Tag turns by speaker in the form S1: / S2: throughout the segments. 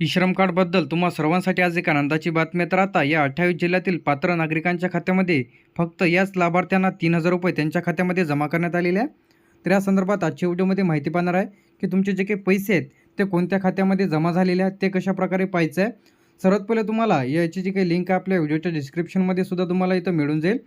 S1: E श्रम कार्डबद्दल तुम्हा सर्वांसाठी आज एक आनंदाची बातमी तर आता या अठ्ठावीस जिल्ह्यातील पात्र नागरिकांच्या खात्यामध्ये फक्त याच लाभार्थ्यांना तीन हजार रुपये त्यांच्या खात्यामध्ये जमा करण्यात आलेले आहे. तर या संदर्भात आजच्या व्हिडिओमध्ये माहिती पाहणार आहे की तुमचे जे काही पैसे आहेत ते कोणत्या खात्यामध्ये जमा झालेले आहेत ते कशा प्रकारे पाहायचं आहे. सर्वात पहिले तुम्हाला याची जी काही लिंक आहे आपल्या व्हिडिओच्या डिस्क्रिप्शनमध्ये सुद्धा तुम्हाला इथं मिळून जाईल.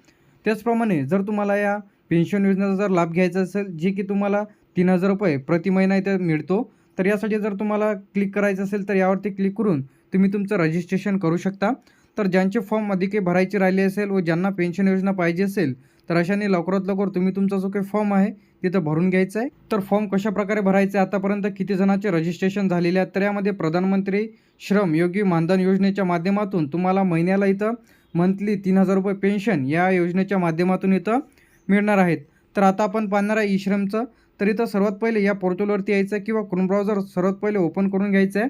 S1: त्याचप्रमाणे जर तुम्हाला या पेन्शन योजनेचा जर लाभ घ्यायचा असेल जे की तुम्हाला तीन हजार रुपये प्रति महिना इथं मिळतो तर यासाठी जर तुम्हाला क्लिक करायचं असेल तर यावरती क्लिक करून तुम्ही तुमचं रजिस्ट्रेशन करू शकता. तर ज्यांचे फॉर्म अधिके भरायचे राहिले असेल व ज्यांना पेन्शन योजना पाहिजे असेल तर अशाने लवकरात लवकर तुम्ही तुमचा जो काही फॉर्म आहे तिथं भरून घ्यायचा आहे. तर फॉर्म कशाप्रकारे भरायचे आतापर्यंत किती जणांचे रजिस्ट्रेशन झालेले आहेत तर यामध्ये प्रधानमंत्री श्रम योगी मानधन योजनेच्या माध्यमातून तुम्हाला महिन्याला इथं मंथली तीन हजार रुपये पेन्शन या योजनेच्या माध्यमातून इथं मिळणार आहेत. तर आता आपण पाहणार आहे ई श्रमचं तर इथं सर्वात पहिले या पोर्टलवरती यायचं आहे किंवा क्रोम ब्राउझर सर्वात पहिले ओपन करून घ्यायचं आहे.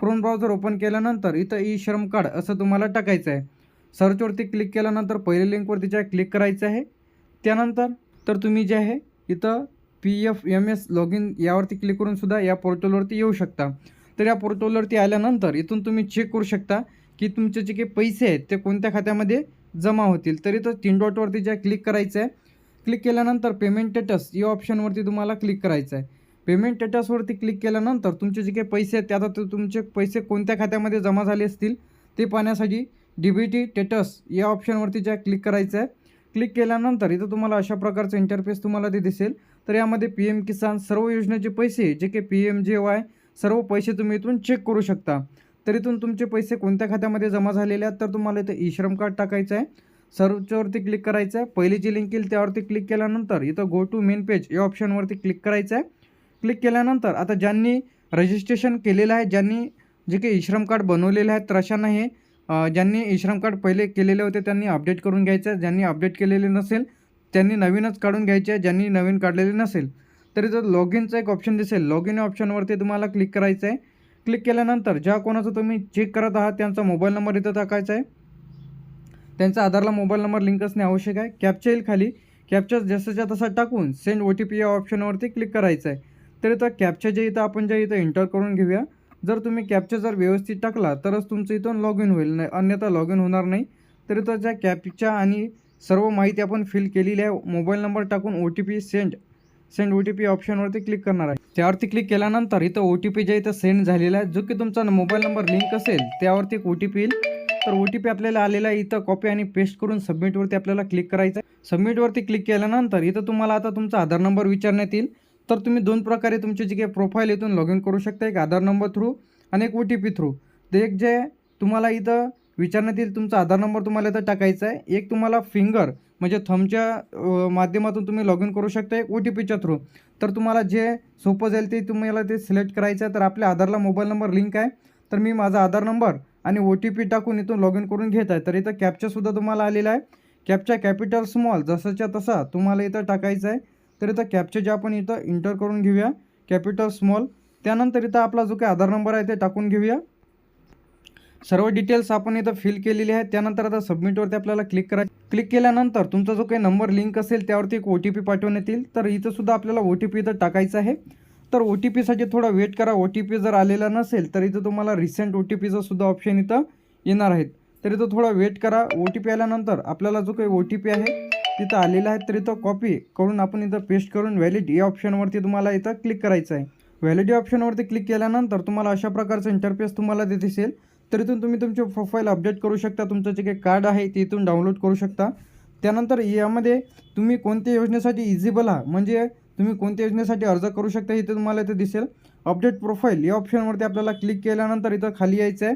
S1: क्रोम ब्राउझर ओपन केल्यानंतर इथं ई श्रम कार्ड असं तुम्हाला टाकायचं आहे. सर्चवरती क्लिक केल्यानंतर पहिले लिंकवरती ज्या क्लिक करायचं आहे त्यानंतर तर तुम्ही जे आहे इथं P F M S log in यावरती क्लिक करून सुद्धा या पोर्टलवरती येऊ शकता. तर या पोर्टलवरती आल्यानंतर इथून तुम्ही चेक करू शकता की तुमचे जे काही पैसे आहेत ते कोणत्या खात्यामध्ये जमा होतील. तर इथं तीन डॉटवरती ज्या क्लिक करायचं आहे क्लिक केल्यानंतर पेमेंट स्टेटस या ऑप्शनवरती तुम्हाला क्लिक करायचं आहे. पेमेंट स्टेटसवरती क्लिक केल्यानंतर तुमचे जे काही पैसे आहेत ते आता तुमचे पैसे कोणत्या खात्यामध्ये जमा झाले असतील ते पाहण्यासाठी डी बी टी स्टेटस या ऑप्शनवरती ज्या क्लिक करायचं आहे क्लिक केल्यानंतर इथं तुम्हाला अशा प्रकारचं इंटरफेस तुम्हाला ते दिसेल. तर यामध्ये पी एम किसान सर्व योजनेचे पैसे जे काही पी एम जे वाय सर्व पैसे तुम्ही इथून चेक करू शकता. तर इथून तुमचे पैसे कोणत्या खात्यामध्ये जमा झालेले आहेत तर तुम्हाला इथं ई श्रम कार्ड टाकायचं आहे. सर्वच्यावरती क्लिक करायचं आहे पहिली जी लिंक येईल त्यावरती क्लिक केल्यानंतर इथं गो टू मेन पेज या ऑप्शनवरती क्लिक करायचं आहे क्लिक केल्यानंतर आता ज्यांनी रजिस्ट्रेशन केलेलं आहे ज्यांनी जे काही ई श्रम कार्ड बनवलेले आहेत तर अशांना हे ज्यांनी ई श्रम कार्ड पहिले केलेले होते त्यांनी अपडेट करून घ्यायचं आहे ज्यांनी अपडेट केलेले नसेल त्यांनी नवीनच काढून घ्यायचे आहे ज्यांनी नवीन काढलेले नसेल तर इथं लॉग इनचं एक ऑप्शन दिसेल. लॉग इन ऑप्शनवरती तुम्हाला क्लिक करायचं आहे क्लिक केल्यानंतर ज्या कोणाचं तुम्ही चेक करत आहात त्यांचा मोबाईल नंबर इथं टाकायचा आहे त्यांचा आधारला मोबाईल नंबर लिंक असणे आवश्यक आहे. कॅपच्या येईल खाली. कॅपच्या जसंच्या तसा टाकून सेंड ओ टी पी या ऑप्शनवरती क्लिक करायचं आहे तर इथं कॅपच्या जे इथं आपण जे इथं एंटर करून घेऊया जर तुम्ही कॅपच्या जर व्यवस्थित टाकला तरच तुमचं इथून लॉग इन होईल. नाही अन्यथा लॉग इन होणार नाही. तर इथं ज्या कॅपच्या आणि सर्व माहिती आपण फिल केलेली आहे मोबाईल नंबर टाकून O T P send send O T P ऑप्शनवरती click करणार आहे. त्यावरती क्लिक केल्यानंतर इथं ओ टी पी जे इथं सेंड झालेला आहे जो की तुमचा मोबाईल नंबर लिंक असेल त्यावरती एक ओ टी पी येईल. तर ओ टी पी आपल्याला आलेला आहे. इथं कॉपी आणि पेस्ट करून सबमिटवरती आपल्याला क्लिक करायचं आहे सबमिटवरती क्लिक केल्यानंतर इथं तुम्हाला आता तुमचा आधार नंबर विचारण्यात येईल. तर तुम्ही दोन प्रकारे तुमची जी काही प्रोफाईल इथून लॉग इन करू शकता. एक आधार नंबर थ्रू आणि एक ओ टी पी थ्रू तर एक जे तुम्हाला इथं विचारण्यात येईल तुमचा आधार नंबर तुम्हाला इथं टाकायचा आहे एक तुम्हाला फिंगर म्हणजे थंबच्या माध्यमातून तुम्ही लॉग इन करू शकता. एक ओ टी पीच्या थ्रू तर तुम्हाला जे सोपं जाईल ते तुम्हाला ते सिलेक्ट करायचं आहे तर आपल्या आधारला मोबाईल नंबर लिंक आहे. तर मी माझा आधार नंबर आणि ओ टी पी टाकून इथून लॉग इन करून घेत आहे. तर इथं कॅपचासुद्धा तुम्हाला आलेला आहे. कॅपचा कॅपिटल स्मॉल जसाच्या तसा तुम्हाला इथं टाकायचं आहे. तर इथं कॅपचे जे आपण इथं इंटर करून घेऊया. कॅपिटल स्मॉल त्यानंतर इथं आपला जो काही आधार नंबर आहे ते टाकून घेऊया. सर्व डिटेल्स आपण इथं फिल केलेली आहेत त्यानंतर आता सबमिटवरती आपल्याला क्लिक करा क्लिक केल्यानंतर तुमचा जो काही नंबर लिंक असेल त्यावरती एक ओ टी पी पाठवण्यात येईल तर इथंसुद्धा आपल्याला ओ टी पी इथं टाकायचं आहे. तर ओ टी पीसाठी थोडा वेट करा. ओ टी पी जर आलेला नसेल तर इथं तुम्हाला रिसेंट ओ टी पीचं सुद्धा ऑप्शन इथं येणार आहेत. तर इथं थोडा वेट करा. ओ टी पी आल्यानंतर आपल्याला जो काही ओ टी पी आहे तिथं आलेला आहे तर इथं कॉपी करून आपण इथं पेस्ट करून व्हॅलिड या ऑप्शनवरती तुम्हाला इथं क्लिक करायचं आहे. व्हॅलिडी ऑप्शनवरती क्लिक केल्यानंतर तुम्हाला अशा प्रकारचं इंटरफेस तुम्हाला ते दिसेल. तर इथून तुम्ही तुमचे प्रोफाईल अपडेट करू शकता. तुमचं जे काही कार्ड आहे ते इथून डाउनलोड करू शकता. त्यानंतर यामध्ये तुम्ही कोणत्या योजनेसाठी इजिबल आहात? म्हणजे तुम्ही कोणत्या योजनेसाठी अर्ज करू शकता इथे तुम्हाला इथे दिसेल. अपडेट प्रोफाईल या ऑप्शनवरती आपल्याला क्लिक केल्यानंतर इथं खाली यायचं आहे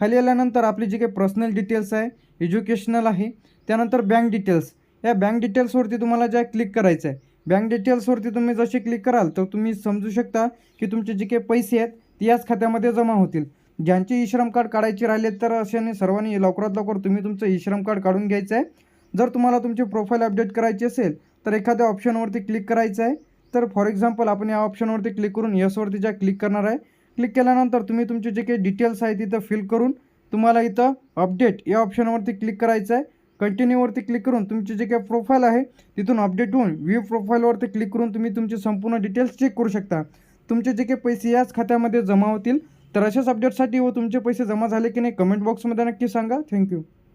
S1: खाली आल्यानंतर आपली जी काही पर्सनल डिटेल्स आहे एज्युकेशनल आहे त्यानंतर बँक डिटेल्स या बँक डिटेल्सवरती तुम्हाला ज्या क्लिक करायचं आहे बँक डिटेल्सवरती तुम्ही जसे क्लिक कराल तर तुम्ही समजू शकता की तुमचे जे काही पैसे आहेत ते याच खात्यामध्ये जमा होतील. ज्यांचे ई श्रम कार्ड काढायचे राहिले तर अशाने सर्वांनी लवकरात लवकर तुम्ही तुमचं ई श्रम कार्ड काढून घ्यायचं आहे जर तुम्हाला तुमची प्रोफाईल अपडेट करायची असेल तर एखाद्या ऑप्शनवरती क्लिक करायचं आहे. तर फॉर एक्झाम्पल आपण या ऑप्शनवरती क्लिक करून यसवरती ज्या क्लिक करणार आहे क्लिक केल्यानंतर तुम्ही तुमचे जे काही डिटेल्स आहेत तिथं फिल करून तुम्हाला इथं अपडेट या ऑप्शनवरती क्लिक करायचं आहे. कंटिन्यूवरती क्लिक करून तुमची जे काही प्रोफाईल आहे तिथून अपडेट होऊन व्ह्यू प्रोफाईलवरती क्लिक करून तुम्ही तुमची संपूर्ण डिटेल्स चेक करू शकता. तुमचे जे काही पैसे याच खात्यामध्ये जमा होतील तर अशाच अपडेटसाठी व तुमचे पैसे जमा झाले की नाही कमेंट बॉक्समध्ये नक्की सांगा. थँक्यू